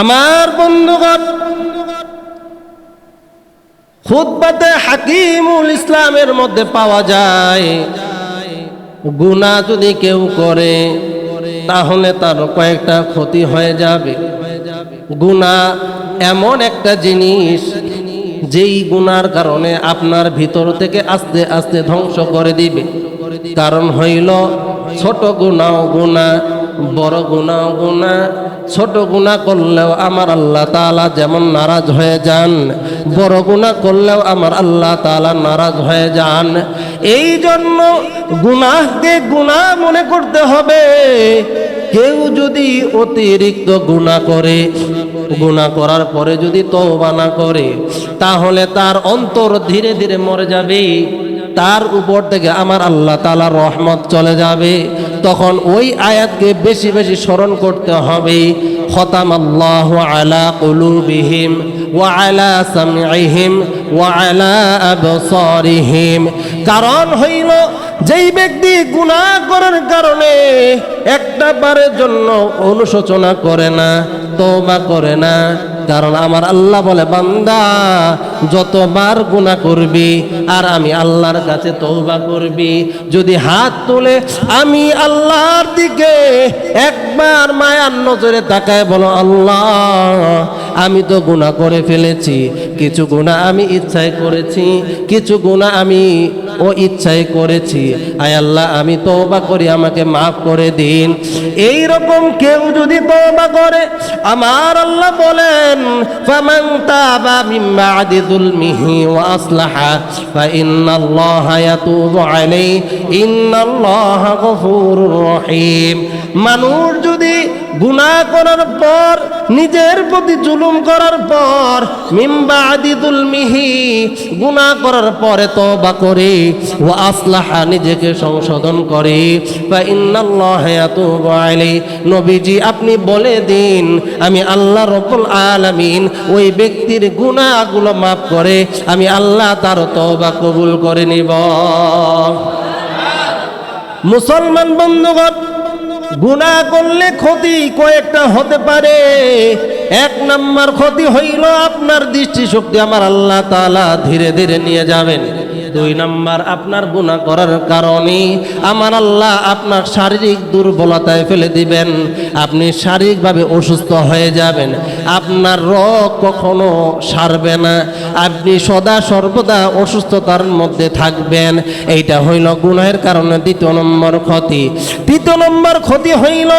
আমার বন্ধুগণ খুদ্বাতে হাকিমুল ইসলামের মধ্যে পাওয়া যায়। গুনাহ যদি কেউ করে, তাহলে তার কয়েকটা ক্ষতি হয়ে যাবে। গুনাহ এমন একটা জিনিস, যেই গুনার কারণে আপনার ভিতর থেকে আস্তে আস্তে ধ্বংস করে দিবে। কারণ হইল ছোট গুনাও গুণা বড় গুনাও গুণা, ছোট গুণা করলেও আমার আল্লাহ তাআলা যেমন নারাজ হয়ে যান, বড় গুণা করলেও আমার আল্লাহ তাআলা নারাজ হয়ে যান। এই জন্য গুনাহকে গুনাহ মনে করতে হবে। কেউ যদি অতিরিক্ত গুণা করে, গুণা করার পরে যদি তওবা না করে, তাহলে তার অন্তর ধীরে ধীরে মরে যাবে। তার উপর থেকে আমার আল্লাহ তালার রহমত চলে যাবে। তখন ওই আয়াতকে বেশি বেশি স্মরণ করতে হবে। খতাম আল্লাহ আলা কুলুবিহিম ওয়া আলা সামঈহিম ওয়া আলা আবসারিহিম। কারণ হইল, যেই ব্যক্তি গুনাহ করার কারণে একটা বারের জন্য অনুশোচনা করে না, তওবা করে না কারণ আমার আল্লাহ বলে, বান্দা, যতবার গুনাহ করবি আর আমি আল্লাহর কাছে তওবা করবি, যদি হাত তুলে আমি আল্লাহর দিকে একবার মায়ার নজরে তাকায় বলো, আল্লাহ, আমি তো গুনাহ করে ফেলেছি, কিছু গুনাহ আমি ইচ্ছায় করেছি, কিছু গুনাহ আমি ও ইচ্ছাই করেছি। আয় আল্লাহ, আমি তওবা করি, আমাকে মাফ করে দিন। এই রকম কেউ যদি তওবা করে, আমার আল্লাহ বলেন, ফামান তাবা মিন বাদি যুলমিহি ওয়া আসলাহা ফাইন্নাল্লাহা ইয়াতুবু আলাইহি, ইন্নাল্লাহা গফুরুর রহিম। মানুষ যদি গুনাহ করার পর, নিজের প্রতি জুলুম করার পর মিম্বা আদিদুল মিহি গুনাহ করার পরে তওবা করে ও আসলাহা, নিজেকে সংশোধন করে। বা ইন্নাল্লাহ ইয়াতুবু আলাইহি। নবীজি, আপনি বলে দিন, আমি আল্লাহ রব্বুল আলামিন ওই ব্যক্তির গুনাহগুলো মাফ করে, আমি আল্লাহ তার তওবা কবুল করে নিব। মুসলমান বন্ধুগণ গুনাহ করলে ক্ষতি কয়েকটা হতে পারে। এক নাম্বার ক্ষতি হইল আপনার দৃষ্টিশক্তি। আমার আল্লাহ তালা ধীরে ধীরে নিয়ে যাবেন। দুই নাম্বার, আপনার গুণা করার কারণে আমার আল্লাহ আপনার শারীরিক দুর্বলতায় ফেলে দিবেন। আপনি শারীরিকভাবে অসুস্থ হয়ে যাবেন। আপনার রোগ কখনো সারবে না। আপনি সদা সর্বদা অসুস্থতার মধ্যে থাকবেন। এইটা হইল গুনাহের কারণে দ্বিতীয় নম্বর ক্ষতি। তৃতীয় নম্বর ক্ষতি হইল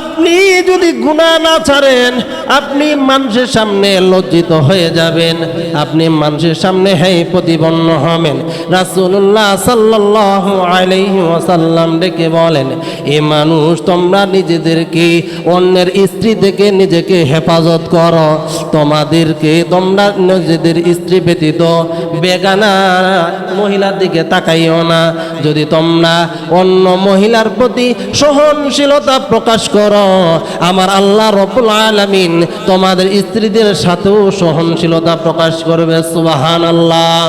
আপনি যদি গুণা না ছাড়েন, আপনি মানুষের সামনে লজ্জিত হয়ে যাবেন। আপনি মানুষের সামনে হ্যাঁ প্রতিপন্ন হবেন। রাসূলুল্লাহ সাল্লাল্লাহু আলাইহি ওয়াসাল্লাম ডেকে বলেন, এ মানুষ, তোমরা নিজেদেরকে, অন্যের স্ত্রী থেকে নিজেকে হেফাজত করো। তোমাদেরকে তোমরা নিজেদের স্ত্রী ব্যতীত বেগানা মহিলার দিকে তাকাইও না। যদি তোমরা অন্য মহিলার প্রতি সহনশীলতা প্রকাশ করো, আমার আল্লাহ রব্বুল আলামিন তোমাদের স্ত্রীদের সাথেও সহনশীলতা প্রকাশ করবে। সুবাহান আল্লাহ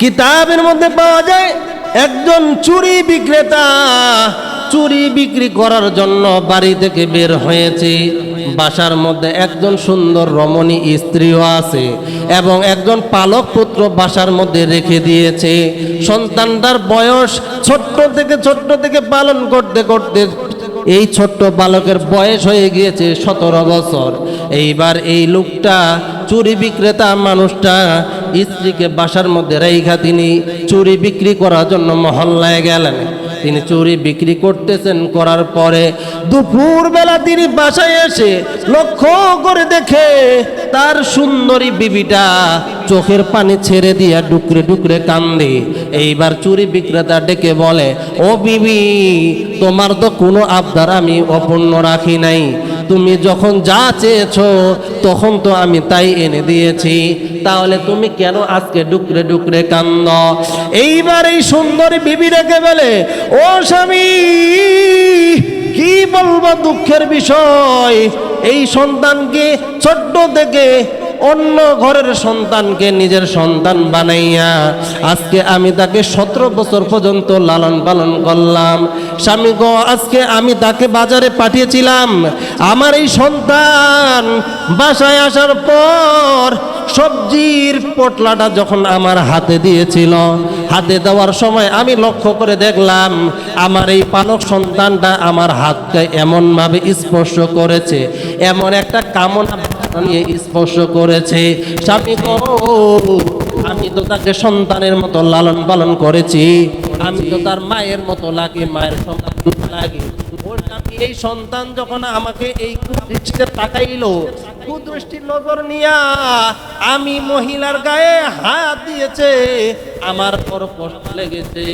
কিতাবের মধ্যে পাওয়া যায়, একজন চুরি বিক্রেতা চুরি বিক্রি করার জন্য বাড়ি থেকে বের হয়েছে। বাসার মধ্যে একজন সুন্দর রমণী স্ত্রীও আছে এবং একজন পালক পুত্র বাসার মধ্যে রেখে দিয়েছে। সন্তানটার বয়স ছোট্ট থেকে ছোট্ট থেকে পালন করতে করতে এই ছোট্ট বালকের বয়স হয়ে গিয়েছে সতেরো বছর। এইবার এই লোকটা, চুরি বিক্রেতা মানুষটা স্ত্রীকে বাসার মধ্যে রেখা তিনি চুরি বিক্রি করার জন্য মহল্লায় গেলেন। তিনি চুরি বিক্রি করতেছেন করার পরে দুপুর বেলা তিনি বাসায় এসে লক্ষ্য করে দেখে তার সুন্দরী বিবিটা চোখের পানি ছেড়ে দিয়া ডুকরে ডুকরে কান্দে। এইবার চুরি বিক্রেতা ডেকে বলে, ও বিবি, তোমার তো কোনো আবদার আমি অপূর্ণ রাখি নাই। তুমি যখন যা চেয়েছো, তখন তো আমি তাই এনে দিয়েছি। তাহলে তুমি কেন আজকে ডুকরে ডুকরে কান্দ? এইবার এই সুন্দরী বিবি ডেকে বলে, ও স্বামী বলব দুঃখের বিষয়, এই সন্তানকে ছোট্ট থেকে অন্য ঘরের সন্তানকে নিজের সন্তান বানাইয়া আজকে আমি তাকে সতেরো বছর পর্যন্ত লালন পালন করলাম। স্বামী গো, আজকে আমি তাকে বাজারে পাঠিয়েছিলাম। আমার এই সন্তান বাসায় আসার পর সবজির পটলাটা যখন আমার হাতে দিয়েছিল, হাতে দেওয়ার সময় আমি লক্ষ্য করে দেখলাম, আমার এই পালক সন্তানটা আমার হাতকে এমনভাবে স্পর্শ করেছে, এমন একটা কামনা নিয়ে স্পর্শ করেছে, স্বামী আমি তো তাকে সন্তানের মতো লালন পালন করেছি, আমি তো তার মায়ের মতো লাগে, মায়ের সন্তান লাগে। এই সন্তান যখন আমাকে এই তাকাইলো কুদৃষ্টির নজর নিয়া আমি মহিলার গায়ে হাত দিয়েছে, আমার পর কষ্ট লেগেছে।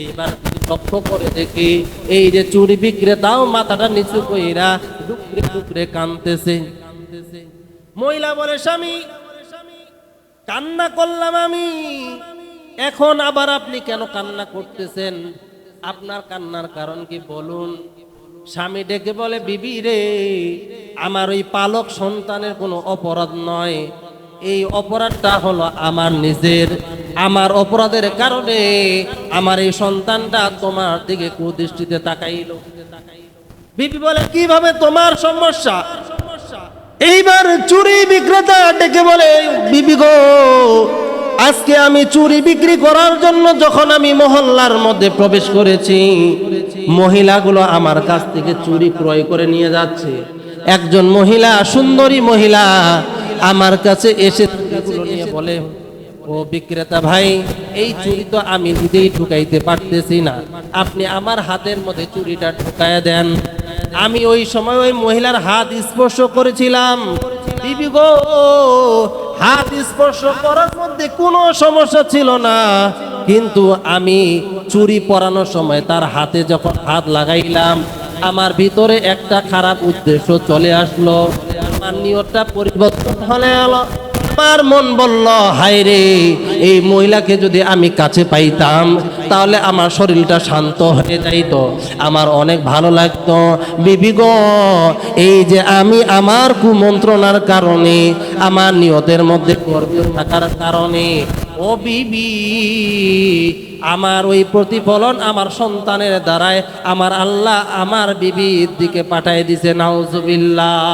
এইবার লক্ষ্য করে দেখি, এই যে চুরি বিক্রেতাও মাথাটা নিচু কইরা ডুকরে ডুকরে কানতেছে। মহিলা বলে, স্বামী, কান্না করলাম আমি। এখন আবার আপনি কেন কান্না করতেছেন? আপনার কান্নার কারণ কি বলুন? স্বামী ডেকে বলে, বিবি রে আমার ওই পালক সন্তানের কোনো অপরাধ নয়। এই অপরাধটা হলো আমার নিজের। আমার অপরাধের কারণে আমার এই সন্তানটা তোমার দিকে কুদৃষ্টিতে তাকাইলো। বিপি বলে, কীভাবে তোমার সমস্যা? এইবার চুরি বিক্রেতা ডেকে বলে বিবি গো, আজকে আমি চুরি বিক্রি করার জন্য যখন আমি মহল্লার মধ্যে প্রবেশ করেছি, মহিলাগুলো আমার কাছ থেকে চুরি ক্রয় করে নিয়ে যাচ্ছে। একজন মহিলা, সুন্দরী মহিলা আমার কাছে এসে নিয়ে বলে, ও বিক্রেতা ভাই, এই চুরি তো আমি নিজেই ঢুকাইতে পারতেছি না। আপনি আমার হাতের মধ্যে চুরিটা ঢুকায় দেন। আমি ওই সময় ওই মহিলার হাত স্পর্শ করেছিলাম। হাত স্পর্শ করার মধ্যে কোনো সমস্যা ছিল না। কিন্তু আমি চুরি পরানোর সময় তার হাতে যখন হাত লাগাইলাম আমার ভিতরে একটা খারাপ উদ্দেশ্য চলে আসলো। আমার নিয়তটা পরিবর্তন হলে এলো। আমার মন বলল, হায় রে, এই মহিলাকে যদি আমি কাছে পাইতাম, তাহলে আমার শরীরটা শান্ত হয়ে যাইত। আমার অনেক ভালো লাগতো। বিবি গো, এই যে আমি আমার কুমন্ত্রণার কারণে, আমার নিয়তের মধ্যে থাকার কারণে, ও বিবি আমার ওই প্রতিফলন আমার সন্তানের দ্বারায় আমার আল্লাহ আমার বিবির দিকে পাঠাই দিছে নাউজুবিল্লাহ।